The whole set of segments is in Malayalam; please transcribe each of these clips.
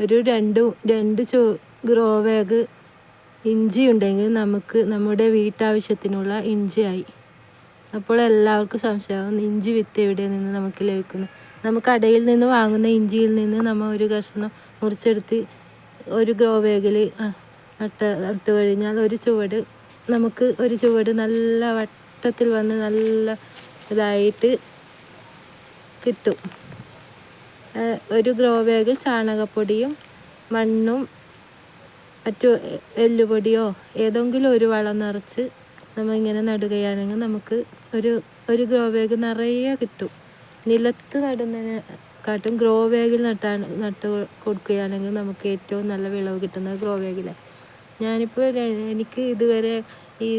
ഒരു രണ്ട് രണ്ട് ചോ ഗ്രോ ബാഗ് ഇഞ്ചി ഉണ്ടെങ്കിൽ നമുക്ക് നമ്മുടെ വീട്ടാവശ്യത്തിനുള്ള ഇഞ്ചിയായി. അപ്പോൾ എല്ലാവർക്കും സംശയമാകും ഇഞ്ചി വിത്ത് എവിടെ നിന്ന് നമുക്ക് ലഭിക്കുന്നു? നമുക്ക് കടയിൽ നിന്ന് വാങ്ങുന്ന ഇഞ്ചിയിൽ നിന്ന് നമ്മൾ ഒരു കഷ്ണം മുറിച്ചെടുത്ത് ഒരു ഗ്രോ ബാഗിൽ നട്ട നട്ട് കഴിഞ്ഞാൽ ഒരു ചുവട് നമുക്ക് ഒരു ചുവട് നല്ല വട്ടത്തിൽ വന്ന് നല്ല ഇതായിട്ട് കിട്ടും. ഒരു ഗ്രോ ബാഗിൽ ചാണകപ്പൊടിയും മണ്ണും മറ്റു എല്ലുപൊടിയോ ഏതെങ്കിലും ഒരു വളം നിറച്ച് നമ്മൾ ഇങ്ങനെ നടുകയാണെങ്കിൽ നമുക്ക് ഒരു ഒരു ഗ്രോ ബാഗ് നിറയെ കിട്ടും. നിലത്ത് നടുന്നതിനെക്കാട്ടും ഗ്രോ ബാഗിൽ നട്ടാണ് നട്ട് കൊടുക്കുകയാണെങ്കിൽ നമുക്ക് ഏറ്റവും നല്ല വിളവ് കിട്ടുന്നത് ഗ്രോ ബാഗിലാണ് ഞാനിപ്പോൾ എനിക്ക് ഇതുവരെ ഈ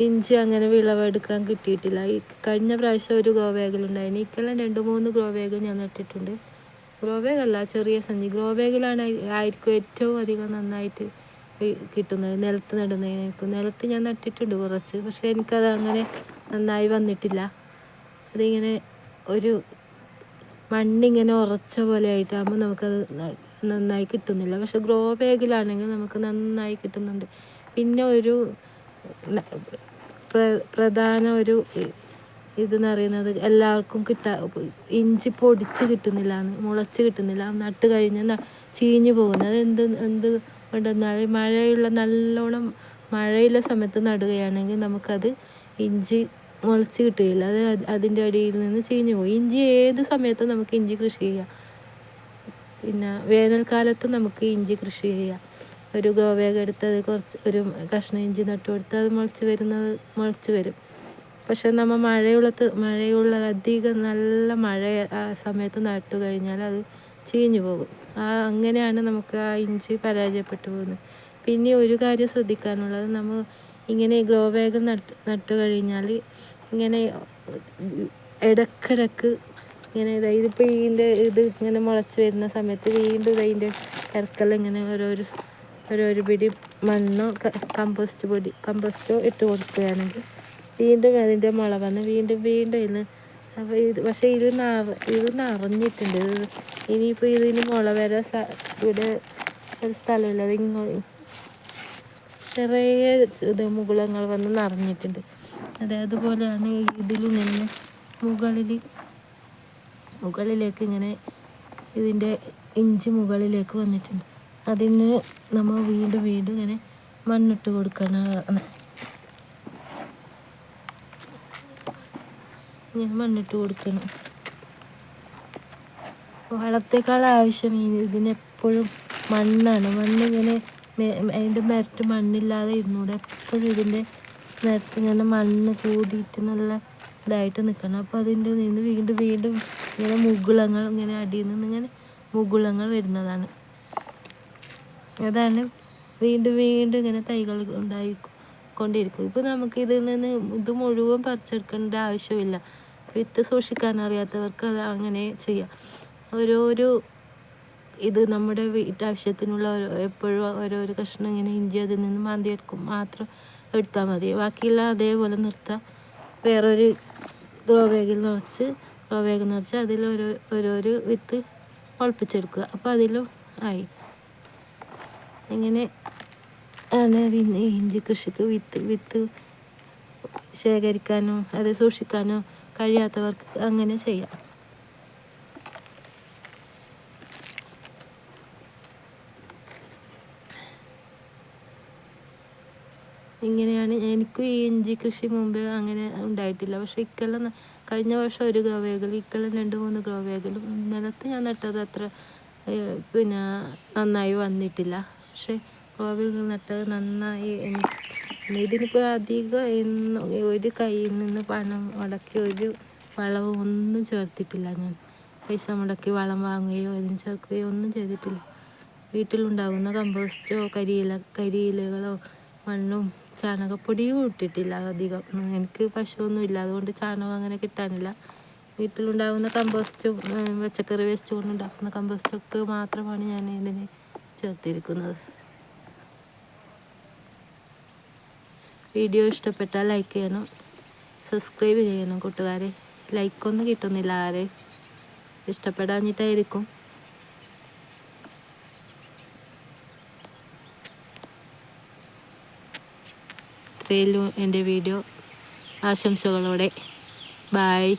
ഇഞ്ചി അങ്ങനെ വിളവെടുക്കാൻ കിട്ടിയിട്ടില്ല. ഈ കഴിഞ്ഞ പ്രാവശ്യം ഒരു ഗ്രോ ബാഗിലുണ്ടായിരുന്നു ഇക്കെല്ലാം രണ്ട് മൂന്ന് ഗ്രോ ബാഗ് ഞാൻ നട്ടിട്ടുണ്ട്. ഗ്രോ ബാഗ് അല്ല ചെറിയ സഞ്ചി. ഗ്രോ ബാഗിലാണ് ആയിരിക്കും ഏറ്റവും അധികം നന്നായിട്ട് കിട്ടുന്നത് നിലത്ത് നടുന്നതിനേക്കും നിലത്ത് ഞാൻ നട്ടിട്ടുണ്ട് കുറച്ച് പക്ഷേ എനിക്കത് അങ്ങനെ നന്നായി വന്നിട്ടില്ല. അതിങ്ങനെ ഒരു മണ്ണിങ്ങനെ ഉറച്ച പോലെ ആയിട്ടാകുമ്പോൾ നമുക്കത് നന്നായി കിട്ടുന്നില്ല. പക്ഷെ ഗ്രോ ബാഗിലാണെങ്കിൽ നമുക്ക് നന്നായി കിട്ടുന്നുണ്ട്. പിന്നെ ഒരു പ്രധാന ഒരു ഇതെന്ന് പറയുന്നത് എല്ലാവർക്കും കിട്ടാ ഇഞ്ചി പൊടിച്ച് കിട്ടുന്നില്ല മുളച്ച് കിട്ടുന്നില്ല നട്ട് കഴിഞ്ഞ് ചീഞ്ഞു പോകുന്നു. അത് എന്ത് എന്ത് കൊണ്ടെന്നാൽ മഴയുള്ള നല്ലോണം മഴയുള്ള സമയത്ത് നടുകയാണെങ്കിൽ നമുക്കത് ഇഞ്ചി മുളച്ച് കിട്ടുകയില്ല. അത് അത് അതിന്റെ അടിയിൽ നിന്ന് ചീഞ്ഞു പോകും. ഇഞ്ചി ഏത് സമയത്തും നമുക്ക് ഇഞ്ചി കൃഷി ചെയ്യാം. പിന്നെ വേനൽക്കാലത്ത് നമുക്ക് ഇഞ്ചി കൃഷി ചെയ്യാം. ഒരു ഗ്രോ ബാഗ് എടുത്ത് അത് കുറച്ച് ഒരു കഷ്ണം ഇഞ്ചി നട്ടു കൊടുത്ത് അത് മുളച്ച് വരുന്നത് മുളച്ച് വരും. പക്ഷെ നമ്മൾ മഴയുള്ളത് മഴയുള്ള അധികം നല്ല മഴ ആ സമയത്ത് നട്ടു കഴിഞ്ഞാൽ അത് ചീഞ്ഞു പോകും. ആ അങ്ങനെയാണ് നമുക്ക് ആ ഇഞ്ചി പരാജയപ്പെട്ടു പോകുന്നത്. പിന്നെ ഒരു കാര്യം ശ്രദ്ധിക്കാനുള്ളത് നമ്മൾ ഇങ്ങനെ ഗ്രോ ബാഗ് നട്ട് നട്ടു കഴിഞ്ഞാൽ ഇങ്ങനെ ഇടക്കിടക്ക് ഇങ്ങനെ ഇതാ ഇതിപ്പോൾ ഇതിന്റെ ഇത് ഇങ്ങനെ മുളച്ച് വരുന്ന സമയത്ത് വീണ്ടും ഇതിന്റെ ഇറക്കെല്ലാം ഇങ്ങനെ ഓരോരോ ഓരോരോ പിടി മണ്ണോ കമ്പോസ്റ്റ് പൊടി കമ്പോസ്റ്റോ ഇട്ട് കൊടുക്കുകയാണെങ്കിൽ വീണ്ടും അതിന്റെ മുള വന്ന് വീണ്ടും വീണ്ടും ഇന്ന് അപ്പോൾ ഇത് പക്ഷേ ഇത് നിറ ഇത് നിറഞ്ഞിട്ടുണ്ട്. ഇത് ഇനിയിപ്പോൾ ഇതിന് മുള വരാൻ സ ഇവിടെ ഒരു സ്ഥലമില്ല. അത് ഇങ്ങോട്ട് നിറയെ ഇത് മുകുളങ്ങൾ വന്ന് നിറഞ്ഞിട്ടുണ്ട്. അതെ ഇതിൽ നിന്ന് മുകളിൽ മുകളിലേക്ക് ഇങ്ങനെ ഇതിന്റെ ഇഞ്ചി മുകളിലേക്ക് വന്നിട്ടുണ്ട്. അതിന് നമ്മൾ വീണ്ടും വീണ്ടും ഇങ്ങനെ മണ്ണിട്ട് കൊടുക്കണം. ഇങ്ങനെ മണ്ണിട്ട് കൊടുക്കണം. വളത്തേക്കാൾ ആവശ്യം ഇതിനെപ്പോഴും മണ്ണാണ്. മണ്ണ് ഇങ്ങനെ അതിന്റെ മരട്ട് മണ്ണില്ലാതെ ഇരുന്നൂടെ എപ്പോഴും ഇതിന്റെ നിരത്ത് ഇങ്ങനെ മണ്ണ് കൂടിയിട്ട് നല്ല ഇതായിട്ട് നിൽക്കണം അപ്പോൾ അതിന്റെ നിന്ന് വീണ്ടും വീണ്ടും ഇങ്ങനെ മുകുളങ്ങൾ ഇങ്ങനെ അടിയിൽ നിന്ന് ഇങ്ങനെ മുകുളങ്ങൾ വരുന്നതാണ്. അതാണ് വീണ്ടും വീണ്ടും ഇങ്ങനെ തൈകൾ ഉണ്ടായി കൊണ്ടിരിക്കും ഇപ്പോൾ നമുക്ക് ഇതിൽ നിന്ന് ഇത് മുഴുവൻ പറിച്ചെടുക്കേണ്ട ആവശ്യമില്ല. വിത്ത് സൂക്ഷിക്കാൻ അറിയാത്തവർക്ക് അത് അങ്ങനെ ചെയ്യാം. ഓരോരോ ഇത് നമ്മുടെ വീട്ടാവശ്യത്തിനുള്ള ഓരോ എപ്പോഴും ഓരോരോ കഷ്ണം ഇങ്ങനെ ഇഞ്ചി അതിൽ നിന്ന് മാന്തി എടുക്കും മാത്രം എടുത്താൽ മതി. ബാക്കിയുള്ള അതേപോലെ നിർത്താം. വേറൊരു ഗ്രോ ബാഗിൽ നിറച്ച് ഗ്രോ ബാഗ് നിറച്ച് അതിൽ ഓരോ ഓരോരോ വിത്ത് മുളപ്പിച്ചെടുക്കുക അപ്പോൾ അതിലും ആയി. ഇങ്ങനെ ആണ് പിന്നെ ഇഞ്ചി കൃഷിക്ക് വിത്ത് വിത്ത് ശേഖരിക്കാനോ അത് സൂക്ഷിക്കാനോ കഴിയാത്തവർക്ക് അങ്ങനെ ചെയ്യാം. ഇങ്ങനെയാണ് എനിക്കും ഈ ഇഞ്ചി കൃഷി മുമ്പ് അങ്ങനെ ഉണ്ടായിട്ടില്ല. പക്ഷെ ഇക്കെല്ലാം കഴിഞ്ഞ വർഷം ഒരു ഗ്രോ ബാഗിൽ ഇക്കെല്ലാം രണ്ട് മൂന്ന് ഗ്രോ നിലത്ത് ഞാൻ നട്ടത് അത്ര പിന്നെ നന്നായി വന്നിട്ടില്ല. പക്ഷെ ബാഗിൽ നട്ടത് നന്നായി ഇതിനിപ്പോൾ അധികം ഒരു കയ്യിൽ നിന്ന് പണം മുടക്കി ഒരു വളവും ഒന്നും ചേർത്തിട്ടില്ല ഞാൻ. പൈസ മുടക്കി വളം വാങ്ങുകയോ അതിന് ചേർക്കുകയോ ഒന്നും ചെയ്തിട്ടില്ല. വീട്ടിലുണ്ടാകുന്ന കമ്പോസ്റ്റോ കരിയില കരിയിലകളോ മണ്ണും ചാണകപ്പൊടിയും ഇട്ടിട്ടില്ല അധികം. എനിക്ക് പശുവൊന്നും ഇല്ല. അതുകൊണ്ട് ചാണകം അങ്ങനെ കിട്ടാനില്ല. വീട്ടിലുണ്ടാകുന്ന കമ്പോസ്റ്റും പച്ചക്കറി വേസ്റ്റ് കൊണ്ടുണ്ടാക്കുന്ന കമ്പോസ്റ്റൊക്കെ മാത്രമാണ് ഞാൻ ഇതിന് ചേർത്തിരിക്കുന്നത് വീഡിയോ ഇഷ്ടപ്പെട്ടാൽ ലൈക്ക് ചെയ്യണം. സബ്സ്ക്രൈബ് ചെയ്യണം കൂട്ടുകാരെ. ലൈക്കൊന്നും കിട്ടുന്നില്ല ആരെ. ഇഷ്ടപ്പെടാഞ്ഞിട്ടായിരിക്കും. ഇത്രയല്ലോ എന്റെ വീഡിയോ. ആശംസകളോടെ. ബായ്